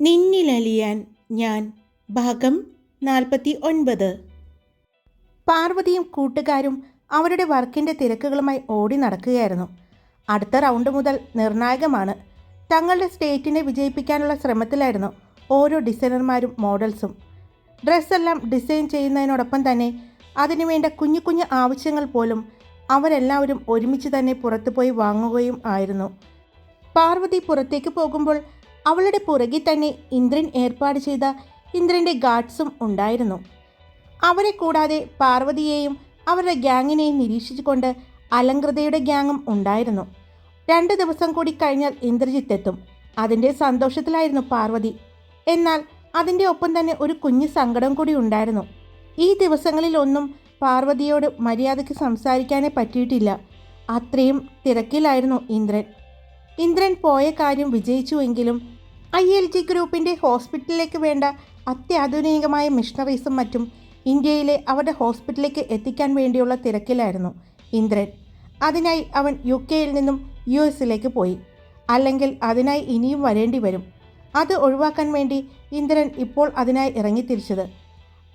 നിന്നിലലിയാൻ ഞാൻ ഭാഗം നാൽപ്പത്തി ഒൻപത് പാർവതിയും കൂട്ടുകാരും അവരുടെ വർക്കിന്റെ തിരക്കുകളുമായി ഓടി നടക്കുകയായിരുന്നു. അടുത്ത റൗണ്ട് മുതൽ നിർണായകമാണ്. തങ്ങളുടെ സ്റ്റേറ്റിനെ വിജയിപ്പിക്കാനുള്ള ശ്രമത്തിലായിരുന്നു ഓരോ ഡിസൈനർമാരും മോഡൽസും. ഡ്രസ്സെല്ലാം ഡിസൈൻ ചെയ്യുന്നതിനോടൊപ്പം തന്നെ അതിനുവേണ്ട കുഞ്ഞു കുഞ്ഞു ആവശ്യങ്ങൾ പോലും അവരെല്ലാവരും ഒരുമിച്ച് തന്നെ പുറത്തുപോയി വാങ്ങുകയും ആയിരുന്നു. പാർവതി പുറത്തേക്ക് പോകുമ്പോൾ അവളുടെ പുറകിൽ തന്നെ ഇന്ദ്രൻ ഏർപ്പാട് ചെയ്ത ഇന്ദ്രന്റെ ഗാർഡ്സും ഉണ്ടായിരുന്നു. അവരെ കൂടാതെ പാർവതിയെയും അവരുടെ ഗ്യാങ്ങിനെയും നിരീക്ഷിച്ചുകൊണ്ട് അലങ്കൃതയുടെ ഗ്യാങ്ങും ഉണ്ടായിരുന്നു. രണ്ട് ദിവസം കൂടി കഴിഞ്ഞാൽ ഇന്ദ്രജിത്ത് എത്തും. അതിന്റെ സന്തോഷത്തിലായിരുന്നു പാർവതി. എന്നാൽ അതിന്റെ ഒപ്പം തന്നെ ഒരു കുഞ്ഞു സങ്കടം കൂടി ഉണ്ടായിരുന്നു. ഈ ദിവസങ്ങളിലൊന്നും പാർവതിയോട് മര്യാദയ്ക്ക് സംസാരിക്കാനേ പറ്റിയിട്ടില്ല. അത്രയും തിരക്കിലായിരുന്നു ഇന്ദ്രൻ. ഇന്ദ്രൻ പോയ കാര്യം വിജയിച്ചുവെങ്കിലും ഐ എൽ ജി ഗ്രൂപ്പിന്റെ ഹോസ്പിറ്റലിലേക്ക് വേണ്ട അത്യാധുനികമായ മിഷണറീസും മറ്റും ഇന്ത്യയിലെ അവരുടെ ഹോസ്പിറ്റലിലേക്ക് എത്തിക്കാൻ വേണ്ടിയുള്ള തിരക്കിലായിരുന്നു ഇന്ദ്രൻ. അതിനായി അവൻ യു കെയിൽ നിന്നും യു എസിലേക്ക് പോയി. അല്ലെങ്കിൽ അതിനായി ഇനിയും വരേണ്ടി വരും. അത് ഒഴിവാക്കാൻ വേണ്ടി ഇന്ദ്രൻ ഇപ്പോൾ അതിനായി ഇറങ്ങിത്തിരിച്ചത്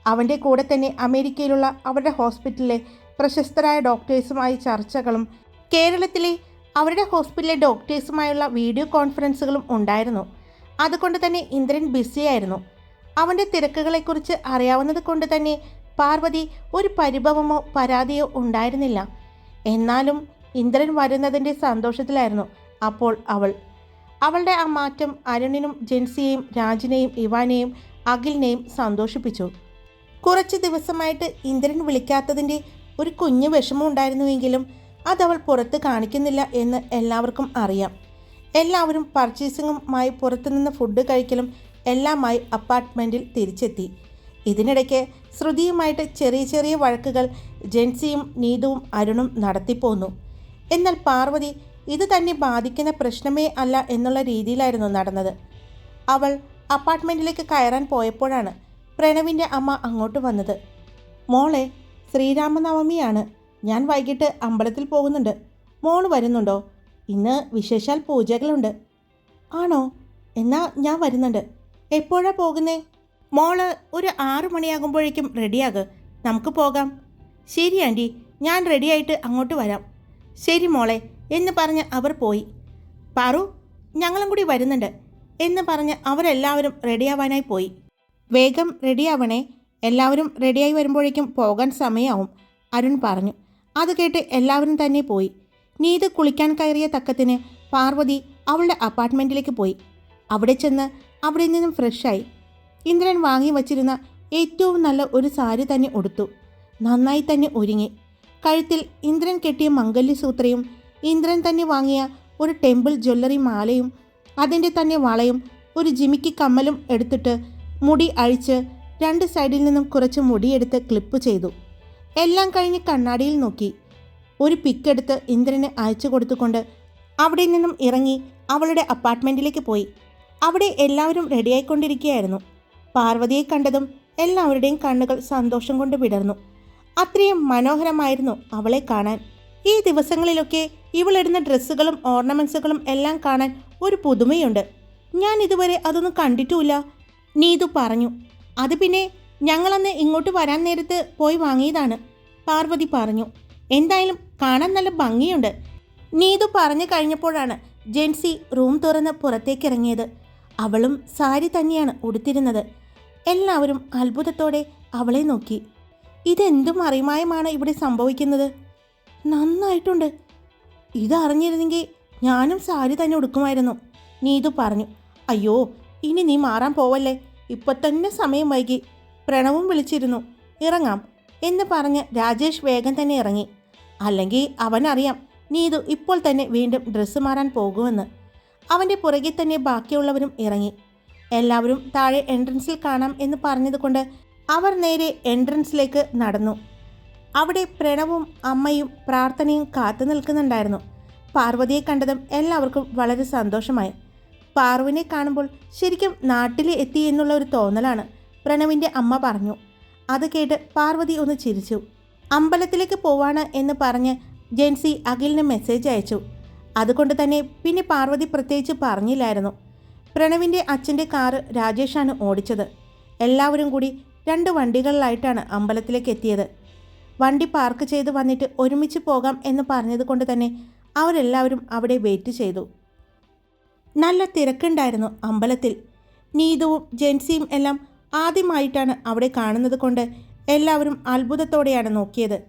അവന്റെ കൂടെ തന്നെ അമേരിക്കയിലുള്ള അവരുടെ ഹോസ്പിറ്റലിലെ പ്രശസ്തരായ ഡോക്ടേഴ്സുമായി ചർച്ചകളും കേരളത്തിലെ അവരുടെ ഹോസ്പിറ്റലിലെ ഡോക്ടേഴ്സുമായുള്ള വീഡിയോ കോൺഫറൻസുകളും ഉണ്ടായിരുന്നു. അതുകൊണ്ട് തന്നെ ഇന്ദ്രൻ ബിസിയായിരുന്നു. അവന്റെ തിരക്കുകളെക്കുറിച്ച് അറിയാവുന്നത് കൊണ്ട് തന്നെ പാർവതി ഒരു പരിഭവമോ പരാതിയോ ഉണ്ടായിരുന്നില്ല. എന്നാലും ഇന്ദ്രൻ വരുന്നതിന്റെ സന്തോഷത്തിലായിരുന്നു അപ്പോൾ അവൾ. അവളുടെ ആ മാറ്റം അരുണിനും ജെൻസിയെയും രാജിനെയും ഇവാനെയും അഖിലിനെയും സന്തോഷിപ്പിച്ചു. കുറച്ച് ദിവസമായിട്ട് ഇന്ദ്രൻ വിളിക്കാത്തതിന്റെ ഒരു കുഞ്ഞു വിഷമം ഉണ്ടായിരുന്നുവെങ്കിലും അതവൾ പുറത്ത് കാണിക്കുന്നില്ല എന്ന് എല്ലാവർക്കും അറിയാം. എല്ലാവരും പർച്ചേസിങ്ങുമായി പുറത്തുനിന്ന് ഫുഡ് കഴിക്കലും എല്ലാമായി അപ്പാർട്ട്മെന്റിൽ തിരിച്ചെത്തി. ഇതിനിടയ്ക്ക് ശ്രുതിയുമായിട്ട് ചെറിയ ചെറിയ വഴക്കുകൾ ജെൻസിയും നീതുവും അരുണും നടത്തിപ്പോന്നു. എന്നാൽ പാർവതി ഇത് തന്നെ ബാധിക്കുന്ന പ്രശ്നമേ അല്ല എന്നുള്ള രീതിയിലായിരുന്നു നടന്നത്. അവൾ അപ്പാർട്ട്മെന്റിലേക്ക് കയറാൻ പോയപ്പോഴാണ് പ്രണവിന്റെ അമ്മ അങ്ങോട്ട് വന്നത്. മോളെ ശ്രീരാമനവമിയാണ്. ഞാൻ വൈകിട്ട് അമ്പലത്തിൽ പോകുന്നുണ്ട്. മോൾ വരുന്നുണ്ടോ? ഇന്ന് വിശേഷാൽ പൂജകളുണ്ട്. ആണോ? എന്നാ ഞാൻ വരുന്നുണ്ട്. എപ്പോഴാ പോകുന്നേ? മോൾ ഒരു ആറു മണിയാകുമ്പോഴേക്കും റെഡിയാക് നമുക്ക് പോകാം. ശരി ആന്റി ഞാൻ റെഡിയായിട്ട് അങ്ങോട്ട് വരാം. ശരി മോളെ. എന്ന് പറഞ്ഞ് അവർ പോയി. പാറു ഞങ്ങളും കൂടി വരുന്നുണ്ട്. എന്ന് പറഞ്ഞ് അവരെല്ലാവരും റെഡിയാവാനായി പോയി. വേഗം റെഡിയാവണേ. എല്ലാവരും റെഡിയായി വരുമ്പോഴേക്കും പോകാൻ സമയമാവും അരുൺ പറഞ്ഞു. അത് കേട്ട് എല്ലാവരും തന്നെ പോയി. നീത് കുളിക്കാൻ കയറിയ തക്കത്തിന് പാർവതി അവളുടെ അപ്പാർട്ട്മെന്റിലേക്ക് പോയി. അവിടെ ചെന്ന് അവിടെ നിന്നും ഫ്രഷായി. ഇന്ദ്രൻ വാങ്ങി വച്ചിരുന്ന ഏറ്റവും നല്ല ഒരു സാരി തന്നെ ഉടുത്തു. നന്നായി തന്നെ ഒരുങ്ങി. കഴുത്തിൽ ഇന്ദ്രൻ കെട്ടിയ മംഗല്യസൂത്രയും ഇന്ദ്രൻ തന്നെ വാങ്ങിയ ഒരു ടെമ്പിൾ ജ്വല്ലറി മാലയും അതിന്റെ തന്നെ വളയും ഒരു ജിമിക്ക് കമ്മലും എടുത്തിട്ട് മുടി അഴിച്ച് രണ്ട് സൈഡിൽ നിന്നും കുറച്ച് മുടിയെടുത്ത് ക്ലിപ്പ് ചെയ്തു. എല്ലാം കഴിഞ്ഞ് കണ്ണാടിയിൽ നോക്കി. ഒരു പിക്കെടുത്ത് ഇന്ദ്രന് അയച്ചു കൊടുത്തുകൊണ്ട് അവിടെ നിന്നും ഇറങ്ങി അവളുടെ അപ്പാർട്ട്മെന്റിലേക്ക് പോയി. അവിടെ എല്ലാവരും റെഡിയായിക്കൊണ്ടിരിക്കുകയായിരുന്നു പാർവതിയെ കണ്ടതും എല്ലാവരുടെയും കണ്ണുകൾ സന്തോഷം കൊണ്ട് വിടർന്നു. അത്രയും മനോഹരമായിരുന്നു അവളെ കാണാൻ. ഈ ദിവസങ്ങളിലൊക്കെ ഇവളിടുന്ന ഡ്രസ്സുകളും ഓർണമെൻസുകളും എല്ലാം കാണാൻ ഒരു പുതുമയുണ്ട്. ഞാൻ ഇതുവരെ അതൊന്നും കണ്ടിട്ടുമില്ല. നീതു പറഞ്ഞു. അത് പിന്നെ ഞങ്ങളന്ന് ഇങ്ങോട്ട് വരാൻ നേരത്ത് പോയി വാങ്ങിയതാണ്. പാർവതി പറഞ്ഞു. എന്തായാലും കാണാൻ നല്ല ഭംഗിയുണ്ട്. നീതു പറഞ്ഞു കഴിഞ്ഞപ്പോഴാണ് ജെൻസി റൂം തുറന്ന് പുറത്തേക്ക് ഇറങ്ങിയത് അവളും സാരി തന്നെയാണ് ഉടുത്തിരുന്നത്. എല്ലാവരും അത്ഭുതത്തോടെ അവളെ നോക്കി. ഇതെന്തു മറിമായമാണ് ഇവിടെ സംഭവിക്കുന്നത്? നന്നായിട്ടുണ്ട്. ഇതറിഞ്ഞിരുന്നെങ്കിൽ ഞാനും സാരി തന്നെ ഉടുക്കുമായിരുന്നു നീതു പറഞ്ഞു. അയ്യോ ഇനി നീ മാറാൻ പോവല്ലേ? ഇപ്പൊ തന്നെ സമയം വൈകി. പ്രണവും വിളിച്ചിരുന്നു. ഇറങ്ങാം എന്ന് പറഞ്ഞ് രാജേഷ് വേഗം തന്നെ ഇറങ്ങി. അല്ലെങ്കിൽ അവനറിയാം നീതു ഇപ്പോൾ തന്നെ വീണ്ടും ഡ്രസ്സ് മാറാൻ പോകുമെന്ന്. അവന്റെ പുറകെ തന്നെ ബാക്കിയുള്ളവരും ഇറങ്ങി. എല്ലാവരും താഴെ എൻട്രൻസിൽ കാണാം എന്ന് പറഞ്ഞതുകൊണ്ട് അവർ നേരെ എൻട്രൻസിലേക്ക് നടന്നു. അവിടെ പ്രണവും അമ്മയും പ്രാർത്ഥനയും കാത്തു നിൽക്കുന്നുണ്ടായിരുന്നു. പാർവതിയെ കണ്ടതും എല്ലാവർക്കും വളരെ സന്തോഷമായി. പാർവിനെ കാണുമ്പോൾ ശരിക്കും നാട്ടിൽ എത്തി എന്നുള്ള ഒരു തോന്നലാണ് പ്രണവിന്റെ അമ്മ പറഞ്ഞു. അത് കേട്ട് പാർവതി ഒന്ന് ചിരിച്ചു. അമ്പലത്തിലേക്ക് പോവാണ് എന്ന് പറഞ്ഞ് ജെൻസി അഖിലിന് മെസ്സേജ് അയച്ചു. അതുകൊണ്ട് തന്നെ പിന്നെ പാർവതി പ്രത്യേകിച്ച് പറഞ്ഞില്ലായിരുന്നു. പ്രണവിന്റെ അച്ഛന്റെ കാറ് രാജേഷാണ് ഓടിച്ചത്. എല്ലാവരും കൂടി രണ്ട് വണ്ടികളിലായിട്ടാണ് അമ്പലത്തിലേക്ക് എത്തിയത്. വണ്ടി പാർക്ക് ചെയ്ത് വന്നിട്ട് ഒരുമിച്ച് പോകാം എന്ന് പറഞ്ഞത് കൊണ്ട് തന്നെ അവരെല്ലാവരും അവിടെ വെയിറ്റ് ചെയ്തു. നല്ല തിരക്കുണ്ടായിരുന്നു അമ്പലത്തിൽ. നീതുവും ജെൻസിയും എല്ലാം ആദ്യമായിട്ടാണ് അവിടെ കാണുന്നത് കൊണ്ട് എല്ലാവരും അത്ഭുതത്തോടെയാണ് നോക്കിയത്.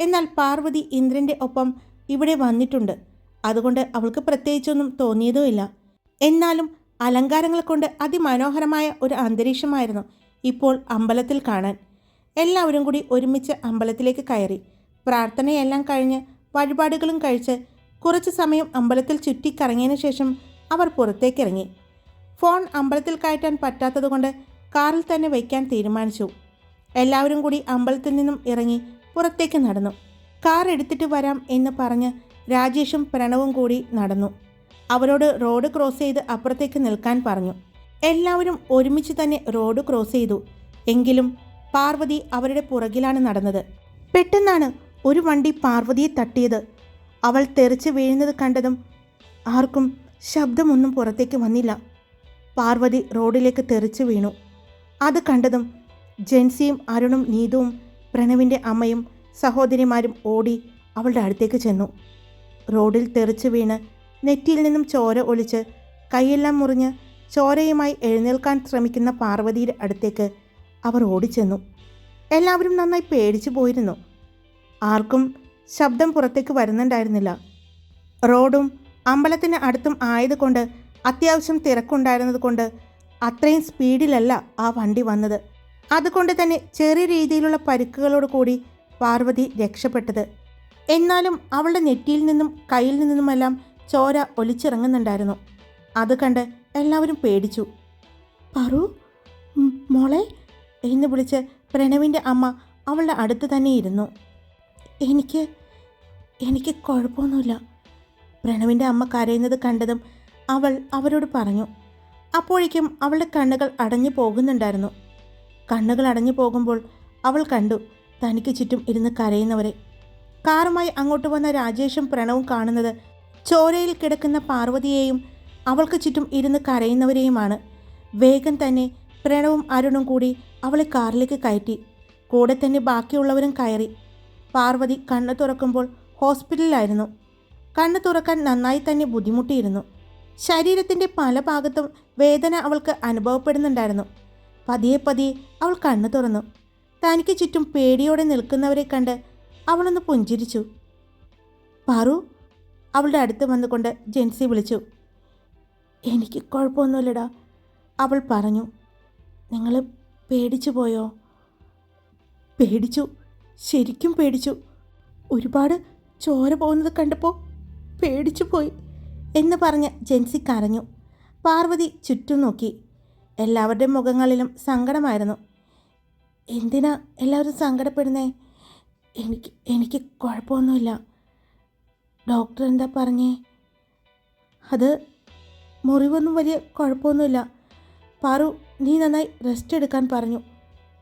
എന്നാൽ പാർവതി ഇന്ദ്രന്റെ ഒപ്പം ഇവിടെ വന്നിട്ടുണ്ട്. അതുകൊണ്ട് അവൾക്ക് പ്രത്യേകിച്ചൊന്നും തോന്നിയതുമില്ല. എന്നാലും അലങ്കാരങ്ങൾ കൊണ്ട് അതിമനോഹരമായ ഒരു അന്തരീക്ഷമായിരുന്നു ഇപ്പോൾ അമ്പലത്തിൽ കാണാൻ. എല്ലാവരും കൂടി ഒരുമിച്ച് അമ്പലത്തിലേക്ക് കയറി. പ്രാർത്ഥനയെല്ലാം കഴിഞ്ഞ് വഴിപാടുകളും കഴിച്ച് കുറച്ച് സമയം അമ്പലത്തിൽ ചുറ്റിക്കറങ്ങിയതിനു ശേഷം അവർ പുറത്തേക്കിറങ്ങി. ഫോൺ അമ്പലത്തിൽ കയറ്റാൻ പറ്റാത്തതുകൊണ്ട് കാറിൽ തന്നെ വയ്ക്കാൻ തീരുമാനിച്ചു. എല്ലാവരും കൂടി അമ്പലത്തിൽ നിന്നും ഇറങ്ങി പുറത്തേക്ക് നടന്നു. കാർ എടുത്തിട്ട് വരാം എന്ന് പറഞ്ഞ് രാജേഷും പ്രണവും കൂടി നടന്നു. അവരോട് റോഡ് ക്രോസ് ചെയ്ത് അപ്പുറത്തേക്ക് നിൽക്കാൻ പറഞ്ഞു. എല്ലാവരും ഒരുമിച്ച് തന്നെ റോഡ് ക്രോസ് ചെയ്തു. എങ്കിലും പാർവതി അവരുടെ പുറകിലാണ് നടന്നത്. പെട്ടെന്നാണ് ഒരു വണ്ടി പാർവതിയെ തട്ടിയത്. അവൾ തെറിച്ച് വീഴുന്നത് കണ്ടതും ആർക്കും ശബ്ദമൊന്നും പുറത്തേക്ക് വന്നില്ല. പാർവതി റോഡിലേക്ക് തെറിച്ച് വീണു. അത് കണ്ടതും ജെൻസിയും അരുണും നീതുവും പ്രണവിന്റെ അമ്മയും സഹോദരിമാരും ഓടി അവളുടെ അടുത്തേക്ക് ചെന്നു. റോഡിൽ തെറിച്ചു വീണ് നെറ്റിയിൽ നിന്നും ചോര ഒളിച്ച് കൈയെല്ലാം മുറിഞ്ഞ് ചോരയുമായി എഴുന്നേൽക്കാൻ ശ്രമിക്കുന്ന പാർവതിയുടെ അടുത്തേക്ക് അവർ ഓടിച്ചെന്നു. എല്ലാവരും നന്നായി പേടിച്ചു പോയിരുന്നു. ആർക്കും ശബ്ദം പുറത്തേക്ക് വരുന്നുണ്ടായിരുന്നില്ല. റോഡും അമ്പലത്തിന് അടുത്തും ആയതുകൊണ്ട് അത്യാവശ്യം തിരക്കുണ്ടായിരുന്നത് കൊണ്ട് അത്രയും സ്പീഡിലല്ല ആ വണ്ടി വന്നത്. അതുകൊണ്ട് തന്നെ ചെറിയ രീതിയിലുള്ള പരുക്കുകളോട് കൂടി പാർവതി രക്ഷപ്പെട്ടത്. എന്നാലും അവളുടെ നെറ്റിയിൽ നിന്നും കയ്യിൽ നിന്നുമെല്ലാം ചോര ഒലിച്ചിറങ്ങുന്നുണ്ടായിരുന്നു. അത് കണ്ട് എല്ലാവരും പേടിച്ചു. പറു മോളെ എന്ന് വിളിച്ച് പ്രണവിന്റെ അമ്മ അവളുടെ അടുത്ത് തന്നെ ഇരുന്നു. എനിക്ക് എനിക്ക് കുഴപ്പമൊന്നുമില്ല പ്രണവിന്റെ അമ്മ കരയുന്നത് കണ്ടതും അവൾ അവരോട് പറഞ്ഞു. അപ്പോഴേക്കും അവളുടെ കണ്ണുകൾ അടഞ്ഞു പോകുന്നുണ്ടായിരുന്നു. കണ്ണുകൾ അടഞ്ഞു പോകുമ്പോൾ അവൾ കണ്ടു തനിക്ക് ചുറ്റും ഇരുന്ന് കരയുന്നവരെ. കാറുമായി അങ്ങോട്ട് വന്ന രാജേഷും പ്രണവും കാണുന്നത് ചോരയിൽ കിടക്കുന്ന പാർവതിയെയും അവൾക്ക് ചുറ്റും ഇരുന്ന് കരയുന്നവരെയുമാണ്. വേഗം തന്നെ പ്രണവും അരുണും കൂടി അവളെ കാറിലേക്ക് കയറ്റി. കൂടെ തന്നെ ബാക്കിയുള്ളവരും കയറി. പാർവതി കണ്ണ് തുറക്കുമ്പോൾ ഹോസ്പിറ്റലിലായിരുന്നു. കണ്ണ് തുറക്കാൻ നന്നായി തന്നെ ബുദ്ധിമുട്ടിയിരുന്നു. ശരീരത്തിന്റെ പല ഭാഗത്തും വേദന അവൾക്ക് അനുഭവപ്പെടുന്നുണ്ടായിരുന്നു. പതിയെ പതിയെ അവൾ കണ്ണു തുറന്നു. തനിക്ക് ചുറ്റും പേടിയോടെ നിൽക്കുന്നവരെ കണ്ട് അവളൊന്ന് പുഞ്ചിരിച്ചു. പാറു അവളുടെ അടുത്ത് വന്നുകൊണ്ട് ജെൻസി വിളിച്ചു. എനിക്ക് കുഴപ്പമൊന്നുമില്ലടാ അവൾ പറഞ്ഞു. നിങ്ങൾ പേടിച്ചു പോയോ? പേടിച്ചു ശരിക്കും പേടിച്ചു. ഒരുപാട് ചോര പോകുന്നത് കണ്ടപ്പോൾ പേടിച്ചു പോയി എന്ന് പറഞ്ഞ് ജെൻസി കരഞ്ഞു. പാർവതി ചുറ്റും നോക്കി. എല്ലാവരുടെയും മുഖങ്ങളിലും സങ്കടമായിരുന്നു. എന്തിനാ എല്ലാവരും സങ്കടപ്പെടുന്നേ? എനിക്ക് എനിക്ക് കുഴപ്പമൊന്നുമില്ല. ഡോക്ടർ എന്താ പറഞ്ഞേ? അത് മുറിവൊന്നും വലിയ കുഴപ്പമൊന്നുമില്ല. പാറു നീ നന്നായി റെസ്റ്റ് എടുക്കാൻ പറഞ്ഞു.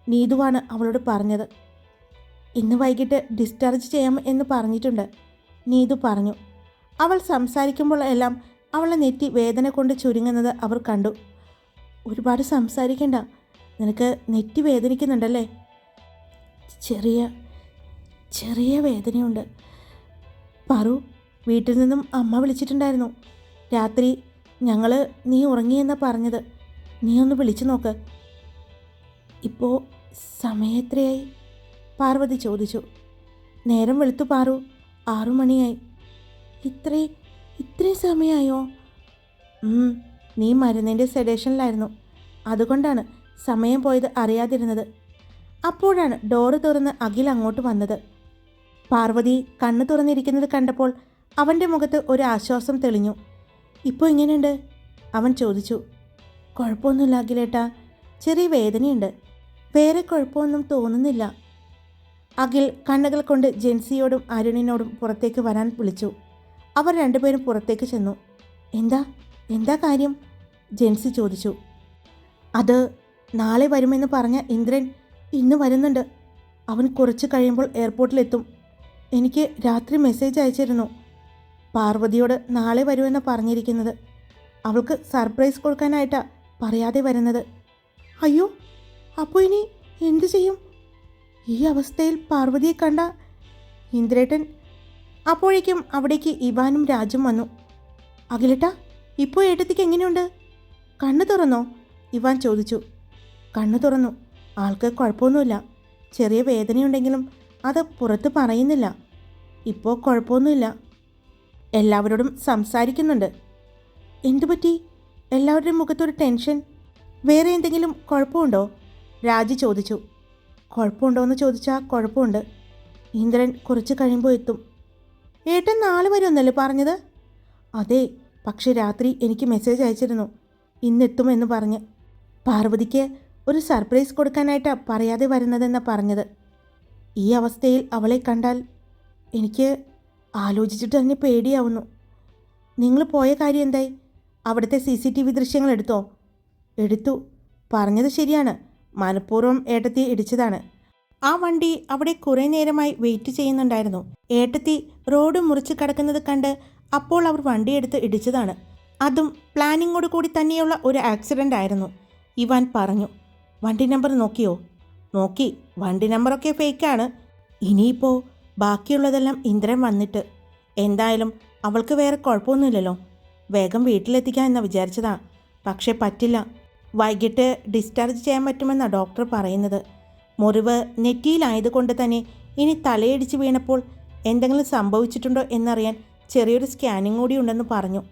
നീതുവാണ് അവളോട് പറഞ്ഞത്. ഇന്ന് വൈകിട്ട് ഡിസ്ചാർജ് ചെയ്യാം എന്ന് പറഞ്ഞിട്ടുണ്ട് നീതു പറഞ്ഞു. അവൾ സംസാരിക്കുമ്പോൾ എല്ലാം അവളെ നെറ്റി വേദന കൊണ്ട് ചുരുങ്ങുന്നത് അവർ കണ്ടു. ഒരുപാട് സംസാരിക്കണ്ട. നിനക്ക് നെറ്റി വേദനിക്കുന്നുണ്ടല്ലേ? ചെറിയ ചെറിയ വേദനയുണ്ട്. പറു വീട്ടിൽ നിന്നും അമ്മ വിളിച്ചിട്ടുണ്ടായിരുന്നു. രാത്രി ഞങ്ങൾ നീ ഉറങ്ങിയെന്നാണ് പറഞ്ഞത്. നീ ഒന്ന് വിളിച്ചു നോക്ക്. ഇപ്പോൾ സമയത്രയായി? പാർവതി ചോദിച്ചു. നേരം വെളുത്തു പാറു. ആറു മണിയായി. ഇത്രേ ഇത്രയും സമയമായോ നീ മരുന്നിന്റെ സെഡേഷനിലായിരുന്നു അതുകൊണ്ടാണ് സമയം പോയത് അറിയാതിരുന്നത്. അപ്പോഴാണ് ഡോറ് തുറന്ന് അഖിൽ അങ്ങോട്ട് വന്നത്. പാർവതി കണ്ണ് തുറന്നിരിക്കുന്നത് കണ്ടപ്പോൾ അവന്റെ മുഖത്ത് ഒരു ആശ്വാസം തെളിഞ്ഞു. ഇപ്പോൾ ഇങ്ങനെയുണ്ട്? അവൻ ചോദിച്ചു. കുഴപ്പമൊന്നുമില്ല അഖിലേട്ടാ. ചെറിയ വേദനയുണ്ട്. വേറെ കുഴപ്പമൊന്നും തോന്നുന്നില്ല. അഖിൽ കണ്ണുകൾ കൊണ്ട് ജെൻസിയോടും അരുണിനോടും പുറത്തേക്ക് വരാൻ വിളിച്ചു. അവർ രണ്ടുപേരും പുറത്തേക്ക് ചെന്നു. എന്താ? എന്താ കാര്യം? ജെൻസി ചോദിച്ചു. അത് നാളെ വരുമെന്ന് പറഞ്ഞ ഇന്ദ്രൻ ഇന്ന് വരുന്നുണ്ട്. അവൻ കുറച്ച് കഴിയുമ്പോൾ എയർപോർട്ടിലെത്തും. എനിക്ക് രാത്രി മെസ്സേജ് അയച്ചിരുന്നു. പാർവതിയോട് നാളെ വരുമെന്ന് പറഞ്ഞിരിക്കുന്നത്. അവൾക്ക് സർപ്രൈസ് കൊടുക്കാനായിട്ടാ പറയാതെ വരുന്നത്. അയ്യോ അപ്പോൾ ഇനി എന്ത് ചെയ്യും? ഈ അവസ്ഥയിൽ പാർവതിയെ കണ്ട ഇന്ദ്രേട്ടൻ അപ്പോഴേക്കും അവിടേക്ക് ഇവാനും രാജും വന്നു. അഖിലേട്ടാ ഇപ്പോൾ ഏട്ടത്തിക്ക് എങ്ങനെയുണ്ട്? കണ്ണു തുറന്നോ? ഇവാൻ ചോദിച്ചു. കണ്ണു തുറന്നു. ആൾക്ക് കുഴപ്പമൊന്നുമില്ല. ചെറിയ വേദനയുണ്ടെങ്കിലും അത് പുറത്ത് പറയുന്നില്ല. ഇപ്പോൾ കുഴപ്പമൊന്നുമില്ല. എല്ലാവരോടും സംസാരിക്കുന്നുണ്ട്. എന്തുപറ്റി? എല്ലാവരുടെയും മുഖത്തൊരു ടെൻഷൻ. വേറെ എന്തെങ്കിലും കുഴപ്പമുണ്ടോ? രാജി ചോദിച്ചു. കുഴപ്പമുണ്ടോ എന്ന് ചോദിച്ചാൽ കുഴപ്പമുണ്ട്. ഇന്ദ്രൻ കുറച്ച് കഴിയുമ്പോൾ എത്തും. ഏട്ടൻ നാളെ വരെ ഒന്നല്ലേ പറഞ്ഞത്? അതെ പക്ഷെ രാത്രി എനിക്ക് മെസ്സേജ് അയച്ചിരുന്നു. ഇന്നെത്തുമെന്ന് പറഞ്ഞ് പാർവതിക്ക് ഒരു സർപ്രൈസ് കൊടുക്കാനായിട്ടാണ് പറയാതെ വരുന്നതെന്ന് പറഞ്ഞത്. ഈ അവസ്ഥയിൽ അവളെ കണ്ടാൽ എനിക്ക് ആലോചിച്ചിട്ട് തന്നെ പേടിയാവുന്നു. നിങ്ങൾ പോയ കാര്യം എന്തായി? അവിടുത്തെ സി സി ടി വി ദൃശ്യങ്ങൾ എടുത്തോ? എടുത്തു. പറഞ്ഞത് ശരിയാണ്. മനഃപൂർവം ഏട്ടത്തി ഇടിച്ചതാണ്. ആ വണ്ടി അവിടെ കുറേ നേരമായി വെയിറ്റ് ചെയ്യുന്നുണ്ടായിരുന്നു. ഏട്ടത്തി റോഡ് മുറിച്ച് കിടക്കുന്നത് കണ്ട് അപ്പോൾ അവർ വണ്ടിയെടുത്ത് ഇടിച്ചതാണ്. അതും പ്ലാനിങ്ങോട് കൂടി തന്നെയുള്ള ഒരു ആക്സിഡന്റ് ആയിരുന്നു. ഇവാൻ പറഞ്ഞു വണ്ടി നമ്പർ നോക്കിയോ? നോക്കി വണ്ടി നമ്പറൊക്കെ ഫേക്കാണ് ഇനിയിപ്പോൾ ബാക്കിയുള്ളതെല്ലാം ഇന്ദ്രൻ വന്നിട്ട്. എന്തായാലും അവൾക്ക് വേറെ കുഴപ്പമൊന്നുമില്ലല്ലോ. വേഗം വീട്ടിലെത്തിക്കാം എന്ന് വിചാരിച്ചതാ. പക്ഷേ പറ്റില്ല. വൈകിട്ട് ഡിസ്ചാർജ് ചെയ്യാൻ പറ്റുമെന്നാണ് ഡോക്ടർ പറയുന്നത്. മുറിവ് നെറ്റിയിലായതുകൊണ്ട് തന്നെ ഇനി തലയിടിച്ച് വീണപ്പോൾ എന്തെങ്കിലും സംഭവിച്ചിട്ടുണ്ടോ എന്നറിയാൻ ചെറിയൊരു സ്കാനിങ് കൂടി ഉണ്ടെന്ന് പറഞ്ഞു.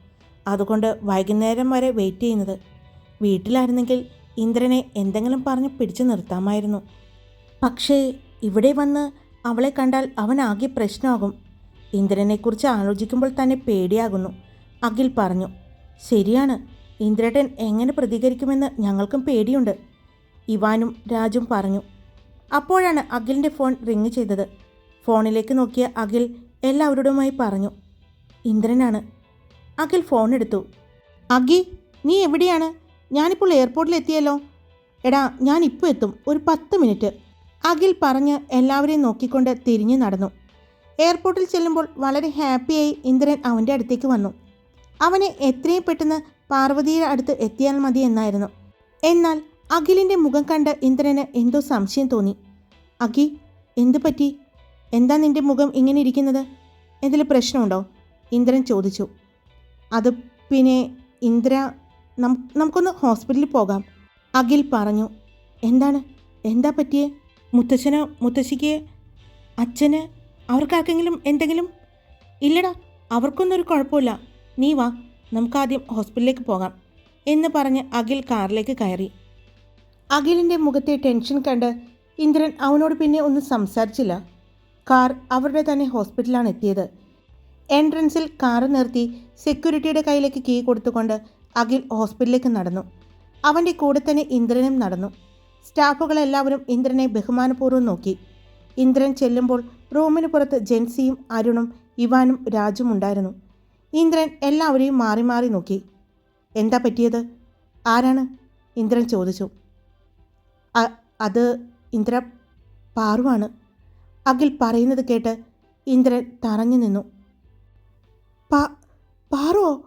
അതുകൊണ്ട് വൈകുന്നേരം വരെ വെയിറ്റ് ചെയ്യുന്നത്. വീട്ടിലായിരുന്നെങ്കിൽ ഇന്ദ്രനെ എന്തെങ്കിലും പറഞ്ഞ് പിടിച്ചു നിർത്താമായിരുന്നു. പക്ഷേ ഇവിടെ വന്ന് അവളെ കണ്ടാൽ അവൻ ആകെ പ്രശ്നമാകും. ഇന്ദ്രനെക്കുറിച്ച് ആലോചിക്കുമ്പോൾ തന്നെ പേടിയാകുന്നു. അഖിൽ പറഞ്ഞു ശരിയാണ് ഇന്ദ്രേട്ടൻ എങ്ങനെ പ്രതികരിക്കുമെന്ന് ഞങ്ങൾക്കും പേടിയുണ്ട് ഇവാനും രാജും പറഞ്ഞു. അപ്പോഴാണ് അഖിലിന്റെ ഫോൺ റിങ് ചെയ്തത്. ഫോണിലേക്ക് നോക്കിയ അഖിൽ എല്ലാവരോടുമായി പറഞ്ഞു ഇന്ദ്രനാണ് അഖിൽ ഫോൺ എടുത്തു. അഖി നീ എവിടെയാണ്? ഞാനിപ്പോൾ എയർപോർട്ടിൽ എത്തിയല്ലോ എടാ ഞാൻ ഇപ്പോൾ എത്തും. ഒരു പത്ത് മിനിറ്റ് അഖിൽ പറഞ്ഞ് എല്ലാവരെയും നോക്കിക്കൊണ്ട് തിരിഞ്ഞു നടന്നു. എയർപോർട്ടിൽ ചെല്ലുമ്പോൾ വളരെ ഹാപ്പിയായി ഇന്ദ്രൻ അവന്റെ അടുത്തേക്ക് വന്നു. അവനെ എത്രയും പെട്ടെന്ന് പാർവതിയുടെ അടുത്ത് എത്തിയാൽ മതി എന്നായിരുന്നു. എന്നാൽ അഖിലിന്റെ മുഖം കണ്ട് ഇന്ദ്രന് എന്തോ സംശയം തോന്നി. അഖി എന്തു പറ്റി? എന്താ നിന്റെ മുഖം ഇങ്ങനെ ഇരിക്കുന്നത്? എന്തെങ്കിലും പ്രശ്നമുണ്ടോ? ഇന്ദ്രൻ ചോദിച്ചു. അത് പിന്നെ ഇന്ദ്ര നമുക്കൊന്ന് ഹോസ്പിറ്റലിൽ പോകാം. അഖിൽ പറഞ്ഞു എന്താണ്? എന്താ പറ്റിയേ? മുത്തച്ഛനോ മുത്തശ്ശിക്ക് അച്ഛന് അവർക്കാർക്കെങ്കിലും എന്തെങ്കിലും? ഇല്ലടാ അവർക്കൊന്നും ഒരു കുഴപ്പമില്ല. നീ വാ നമുക്കാദ്യം ഹോസ്പിറ്റലിലേക്ക് പോകാം എന്ന് പറഞ്ഞ് അഖിൽ കാറിലേക്ക് കയറി. അഖിലിന്റെ മുഖത്തെ ടെൻഷൻ കണ്ട് ഇന്ദ്രൻ അവനോട് പിന്നെ ഒന്നും സംസാരിച്ചില്ല. കാർ അവരുടെ തന്നെ ഹോസ്പിറ്റലാണ് എത്തിയത്. എൻട്രൻസിൽ കാറ് നിർത്തി സെക്യൂരിറ്റിയുടെ കയ്യിലേക്ക് കീ കൊടുത്തുകൊണ്ട് അഖിൽ ഹോസ്പിറ്റലിലേക്ക് നടന്നു. അവന്റെ കൂടെ തന്നെ ഇന്ദ്രനും നടന്നു. സ്റ്റാഫുകളെല്ലാവരും ഇന്ദ്രനെ ബഹുമാനപൂർവം നോക്കി. ഇന്ദ്രൻ ചെല്ലുമ്പോൾ റൂമിന് പുറത്ത് ജെൻസിയും അരുണും ഇവാനും രാജും ഉണ്ടായിരുന്നു. ഇന്ദ്രൻ എല്ലാവരെയും മാറി മാറി നോക്കി. എന്താ പറ്റിയത്? ആരാണ്? ഇന്ദ്രൻ ചോദിച്ചു. അത് ഇന്ദ്ര പാറുവാണ്. അഖിൽ പറയുന്നത് കേട്ട് ഇന്ദ്രൻ തറഞ്ഞു നിന്നു. പാ പാറോ?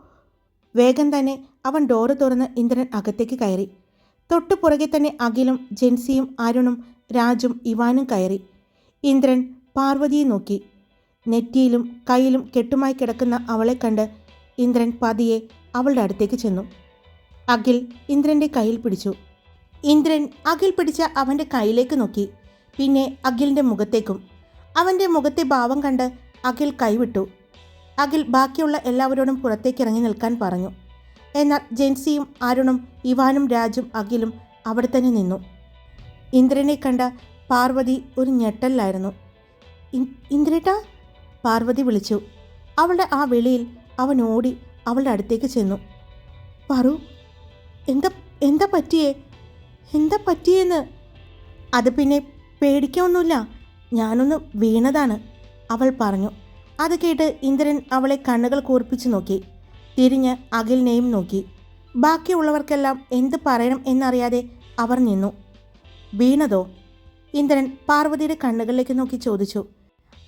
വേഗം തന്നെ അവൻ ഡോറ് തുറന്ന് ഇന്ദ്രൻ അകത്തേക്ക് കയറി. തൊട്ടു പുറകെ തന്നെ അഖിലും ജെൻസിയും അരുണും രാജും ഇവാനും കയറി. ഇന്ദ്രൻ പാർവതിയെ നോക്കി. നെറ്റിയിലും കയ്യിലും കെട്ടുമായി കിടക്കുന്ന അവളെ കണ്ട് ഇന്ദ്രൻ പതിയെ അവളുടെ അടുത്തേക്ക് ചെന്നു. അഖിൽ ഇന്ദ്രന്റെ കയ്യിൽ പിടിച്ചു. ഇന്ദ്രൻ അഖിൽ പിടിച്ച അവന്റെ കയ്യിലേക്ക് നോക്കി. പിന്നെ അഖിലിന്റെ മുഖത്തേക്കും അവന്റെ മുഖത്തെ ഭാവം കണ്ട് അഖിൽ കൈവിട്ടു. അഖിൽ ബാക്കിയുള്ള എല്ലാവരോടും പുറത്തേക്ക് ഇറങ്ങി നിൽക്കാൻ പറഞ്ഞു. എന്നാൽ ജെൻസിയും അരുണും ഇവാനും രാജും അഖിലും അവിടെ തന്നെ നിന്നു. ഇന്ദ്രനെ കണ്ട പാർവതി ഒരു ഞെട്ടലിലായിരുന്നു. ഇന്ദ്രേട്ട? പാർവതി വിളിച്ചു. അവളുടെ ആ വിളിയിൽ അവൻ ഓടി അവളുടെ അടുത്തേക്ക് ചെന്നു. പറു എന്താ എന്താ പറ്റിയേ? എന്താ പറ്റിയെന്ന്? അത് പിന്നെ പേടിക്കൊന്നുമില്ല. ഞാനൊന്ന് വീണതാണ് അവൾ പറഞ്ഞു. അത് കേട്ട് ഇന്ദ്രൻ അവളെ കണ്ണുകൾ കൂർപ്പിച്ചു നോക്കി. തിരിഞ്ഞ് അഖിലിനെയും നോക്കി. ബാക്കിയുള്ളവർക്കെല്ലാം എന്ത് പറയണം എന്നറിയാതെ അവർ നിന്നു. വീണതോ? ഇന്ദ്രൻ പാർവതിയുടെ കണ്ണുകളിലേക്ക് നോക്കി ചോദിച്ചു.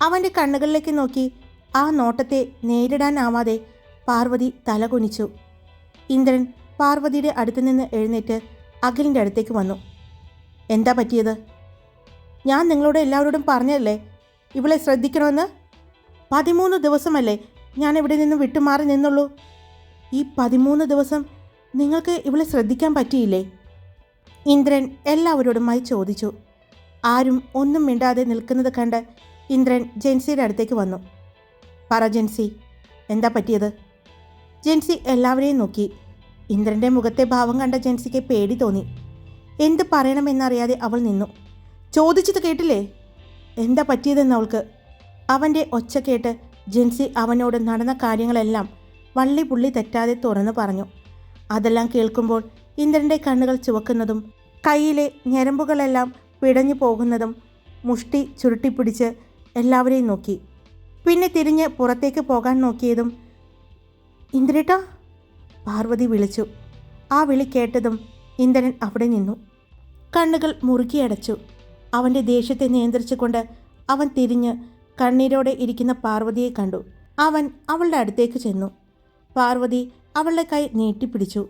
അവന്റെ കണ്ണുകളിലേക്ക് നോക്കി ആ നോട്ടത്തെ നേരിടാനാവാതെ പാർവതി തലകുനിച്ചു. ഇന്ദ്രൻ പാർവതിയുടെ അടുത്ത് നിന്ന് എഴുന്നേറ്റ് അഖിലിന്റെ അടുത്തേക്ക് വന്നു. എന്താ പറ്റിയത്? ഞാൻ നിങ്ങളോട് എല്ലാവരോടും പറഞ്ഞതല്ലേ? ഇവളെ ശ്രദ്ധിക്കണമെന്ന്? പതിമൂന്ന് ദിവസമല്ലേ ഞാൻ ഇവിടെ നിന്ന് വിട്ടുമാറി നിന്നുള്ളൂ. ഈ പതിമൂന്ന് ദിവസം നിങ്ങൾക്ക് ഇവളെ ശ്രദ്ധിക്കാൻ പറ്റിയില്ലേ? ഇന്ദ്രൻ എല്ലാവരോടുമായി ചോദിച്ചു. ആരും ഒന്നും മിണ്ടാതെ നിൽക്കുന്നത് കണ്ട് ഇന്ദ്രൻ ജെൻസിയുടെ അടുത്തേക്ക് വന്നു. പറ ജെൻസി എന്താ പറ്റിയത്? ജെൻസി എല്ലാവരെയും നോക്കി. ഇന്ദ്രന്റെ മുഖത്തെ ഭാവം കണ്ട ജെൻസിക്ക് പേടി തോന്നി. എന്ത് പറയണമെന്നറിയാതെ അവൾ നിന്നു. ചോദിച്ചത് കേട്ടില്ലേ? എന്താ പറ്റിയതെന്ന് അവൾക്ക്? അവന്റെ ഒച്ച കേട്ട് ജെൻസി അവനോട് നടന്ന കാര്യങ്ങളെല്ലാം വള്ളി പുള്ളി തെറ്റാതെ തുറന്നു പറഞ്ഞു. അതെല്ലാം കേൾക്കുമ്പോൾ ഇന്ദ്രന്റെ കണ്ണുകൾ ചുവക്കുന്നതും കയ്യിലെ ഞരമ്പുകളെല്ലാം പിടഞ്ഞു പോകുന്നതും മുഷ്ടി ചുരുട്ടിപ്പിടിച്ച് എല്ലാവരെയും നോക്കി. പിന്നെ തിരിഞ്ഞ് പുറത്തേക്ക് പോകാൻ നോക്കിയതും ഇന്ദ്രേട്ടാ? പാർവതി വിളിച്ചു. ആ വിളി കേട്ടതും ഇന്ദ്രൻ അവിടെ നിന്നു. കണ്ണുകൾ മുറുകിയടച്ചു അവന്റെ ദേഷ്യത്തെ നിയന്ത്രിച്ചുകൊണ്ട് അവൻ തിരിഞ്ഞ് കണ്ണീരോടെ ഇരിക്കുന്ന പാർവതിയെ കണ്ടു. അവൻ അവളുടെ അടുത്തേക്ക് ചെന്നു. പാർവതി അവളുടെ കൈ നീട്ടിപ്പിടിച്ചു.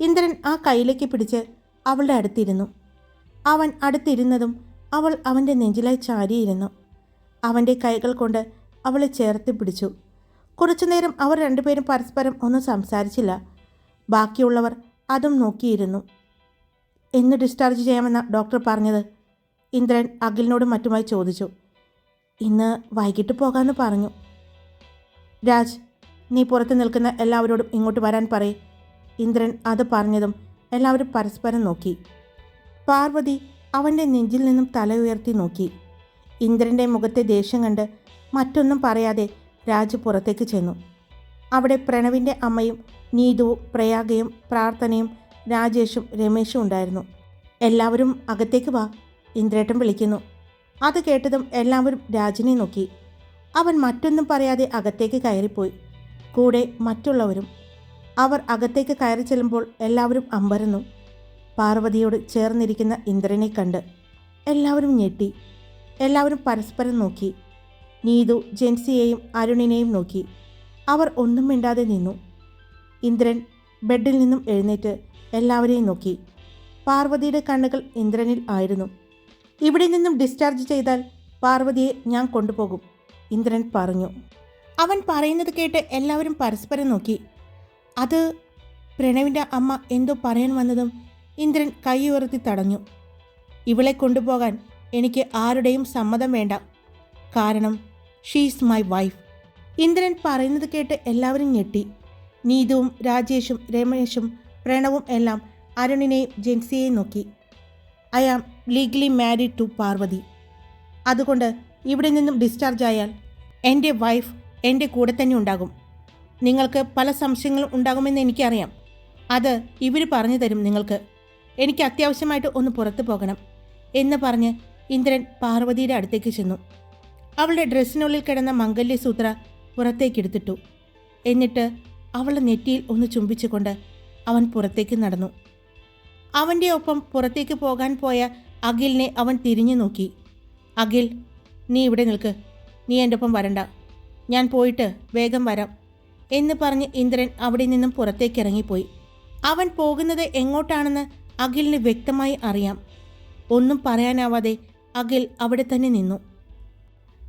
ഇന്ദ്രൻ ആ കൈയിലേക്ക് പിടിച്ച് അവളുടെ അടുത്തിരുന്നു. അവൻ അടുത്തിരുന്നതും അവൾ അവന്റെ നെഞ്ചിലായി ചാരിയിരുന്നു. അവന്റെ കൈകൾ കൊണ്ട് അവളെ ചേർത്ത് പിടിച്ചു. കുറച്ചുനേരം അവർ രണ്ടുപേരും പരസ്പരം ഒന്നും സംസാരിച്ചില്ല. ബാക്കിയുള്ളവർ അതും നോക്കിയിരുന്നു. എന്ന് ഡിസ്ചാർജ് ചെയ്യാമെന്ന ഡോക്ടർ പറഞ്ഞത്? ഇന്ദ്രൻ അഖിലിനോടും മറ്റുമായി ചോദിച്ചു. ഇന്ന് വൈകിട്ട് പോകാമെന്ന് പറഞ്ഞു. രാജ് നീ പുറത്ത് നിൽക്കുന്ന എല്ലാവരോടും ഇങ്ങോട്ട് വരാൻ പറയേ. ഇന്ദ്രൻ അത് പറഞ്ഞതും എല്ലാവരും പരസ്പരം നോക്കി. പാർവതി അവന്റെ നെഞ്ചിൽ നിന്നും തല ഉയർത്തി നോക്കി. ഇന്ദ്രന്റെ മുഖത്തെ ദേഷ്യം കണ്ട് മറ്റൊന്നും പറയാതെ രാജ് പുറത്തേക്ക് ചെന്നു. അവിടെ പ്രണവിന്റെ അമ്മയും നീതുവും പ്രയാഗയും പ്രാർത്ഥനയും രാജേഷും രമേശും ഉണ്ടായിരുന്നു. എല്ലാവരും അകത്തേക്ക് വാ ഇന്ദ്രേട്ടൻ വിളിക്കുന്നു. അത് കേട്ടതും എല്ലാവരും രാജിനെ നോക്കി. അവൻ മറ്റൊന്നും പറയാതെ അകത്തേക്ക് കയറിപ്പോയി. കൂടെ മറ്റുള്ളവരും. അവർ അകത്തേക്ക് കയറി ചെല്ലുമ്പോൾ എല്ലാവരും അമ്പരന്നു. പാർവതിയോട് ചേർന്നിരിക്കുന്ന ഇന്ദ്രനെ കണ്ട് എല്ലാവരും ഞെട്ടി. എല്ലാവരും പരസ്പരം നോക്കി. നീതു ജെൻസിയെയും അരുണിനെയും നോക്കി. അവർ ഒന്നും മിണ്ടാതെ നിന്നു. ഇന്ദ്രൻ ബെഡിൽ നിന്നും എഴുന്നേറ്റ് എല്ലാവരെയും നോക്കി. പാർവതിയുടെ കണ്ണുകൾ ഇന്ദ്രനിൽ ആയിരുന്നു. ഇവിടെ നിന്നും ഡിസ്ചാർജ് ചെയ്താൽ പാർവതിയെ ഞാൻ കൊണ്ടുപോകും ഇന്ദ്രൻ പറഞ്ഞു. അവൻ പറയുന്നത് കേട്ട് എല്ലാവരും പരസ്പരം നോക്കി. അത് പ്രണവിന്റെ അമ്മ എന്തോ പറയാൻ വന്നതും ഇന്ദ്രൻ കൈ ഉയർത്തി തടഞ്ഞു. ഇവളെ കൊണ്ടുപോകാൻ എനിക്ക് ആരുടെയും സമ്മതം വേണ്ട. കാരണം ഷീസ് മൈ വൈഫ് ഇന്ദ്രൻ പറയുന്നത് കേട്ട് എല്ലാവരും ഞെട്ടി. നീതുവും രാജേഷും രമേശും പ്രണവും എല്ലാം അരുണിനെയും ജെൻസിയെയും നോക്കി. I am legally married to Parvathi. അതുകൊണ്ട് ഇവിടെ നിന്നും ഡിസ്ചാർജ് ആയാൽ എന്റെ വൈഫ് എന്റെ കൂടെ തന്നെ ഉണ്ടാകും. നിങ്ങൾക്ക് പല സംശയങ്ങളും ഉണ്ടാകുമെന്ന് എനിക്കറിയാം. അത് ഇവർ പറഞ്ഞു തരും നിങ്ങൾക്ക്. എനിക്ക് അത്യാവശ്യമായിട്ട് ഒന്ന് പുറത്തു പോകണം എന്ന് പറഞ്ഞ് ഇന്ദ്രൻ പാർവതിയുടെ അടുത്തേക്ക് ചെന്നു. അവളുടെ ഡ്രസ്സിനുള്ളിൽ കിടന്ന മംഗല്യസൂത്ര പുറത്തേക്കെടുത്തിട്ടു എന്നിട്ട് അവളുടെ നെറ്റിയിൽ ഒന്ന് ചുംബിച്ചുകൊണ്ട് അവൻ പുറത്തേക്ക് നടന്നു. അവന്റെ ഒപ്പം പുറത്തേക്ക് പോകാൻ പോയ അഖിലിനെ അവൻ തിരിഞ്ഞു നോക്കി. അഖിൽ നീ ഇവിടെ നിൽക്ക്. നീ എന്റെ ഒപ്പം വരണ്ട. ഞാൻ പോയിട്ട് വേഗം വരാം എന്ന് പറഞ്ഞ് ഇന്ദ്രൻ അവിടെ നിന്നും പുറത്തേക്ക് ഇറങ്ങിപ്പോയി. അവൻ പോകുന്നത് എങ്ങോട്ടാണെന്ന് അഖിലിന് വ്യക്തമായി അറിയാം. ഒന്നും പറയാനാവാതെ അഖിൽ അവിടെ തന്നെ നിന്നു.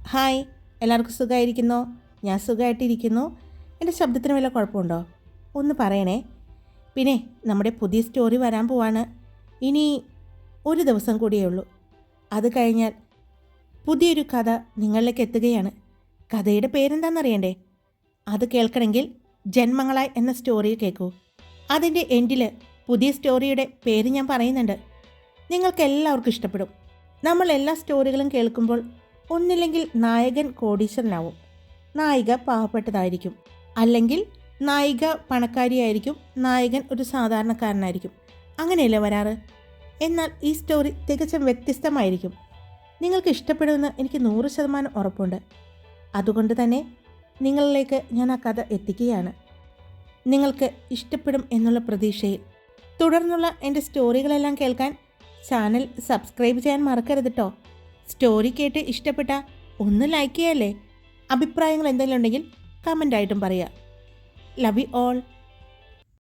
ഹായ് എല്ലാവർക്കും സുഖമായിരിക്കുന്നോ? ഞാൻ സുഖമായിട്ടിരിക്കുന്നു. എന്റെ ശബ്ദത്തിന് വല്ല കുഴപ്പമുണ്ടോ? ഒന്ന് പറയണേ. പിന്നെ നമ്മുടെ പുതിയ സ്റ്റോറി വരാൻ പോവാണ്. ഇനി ഒരു ദിവസം കൂടിയേ ഉള്ളൂ. അത് കഴിഞ്ഞാൽ പുതിയൊരു കഥ നിങ്ങളിലേക്ക് എത്തുകയാണ്. കഥയുടെ പേരെന്താണെന്നറിയണ്ടേ അത് കേൾക്കണമെങ്കിൽ ജന്മങ്ങളായി എന്ന സ്റ്റോറി കേൾക്കൂ അതിന്റെ എൻഡിൽ പുതിയ സ്റ്റോറിയുടെ പേര് ഞാൻ പറയുന്നുണ്ട്. നിങ്ങൾക്ക് എല്ലാവർക്കും ഇഷ്ടപ്പെടും. നമ്മൾ എല്ലാ സ്റ്റോറികളും കേൾക്കുമ്പോൾ ഒന്നില്ലെങ്കിൽ നായകൻ കോടീശ്വരനാവും. നായിക പാവപ്പെട്ടതായിരിക്കും. അല്ലെങ്കിൽ നായിക പണക്കാരിയായിരിക്കും. നായകൻ ഒരു സാധാരണക്കാരനായിരിക്കും. അങ്ങനെയല്ലേ വരാറ്? എന്നാൽ ഈ സ്റ്റോറി തികച്ചും വ്യത്യസ്തമായിരിക്കും. നിങ്ങൾക്ക് ഇഷ്ടപ്പെടുമെന്ന് എനിക്ക് നൂറ് ശതമാനം ഉറപ്പുണ്ട്. അതുകൊണ്ട് തന്നെ നിങ്ങളിലേക്ക് ഞാൻ ആ കഥ എത്തിക്കുകയാണ്. നിങ്ങൾക്ക് ഇഷ്ടപ്പെടും എന്നുള്ള പ്രതീക്ഷയിൽ. തുടർന്നുള്ള എന്റെ സ്റ്റോറികളെല്ലാം കേൾക്കാൻ ചാനൽ സബ്സ്ക്രൈബ് ചെയ്യാൻ മറക്കരുത് കേട്ടോ സ്റ്റോറി കേട്ട് ഇഷ്ടപ്പെട്ട ഒന്ന് ലൈക്ക് ചെയ്യല്ലേ? അഭിപ്രായങ്ങൾ എന്തെങ്കിലും ഉണ്ടെങ്കിൽ കമന്റായിട്ടും പറയുക. Love you all.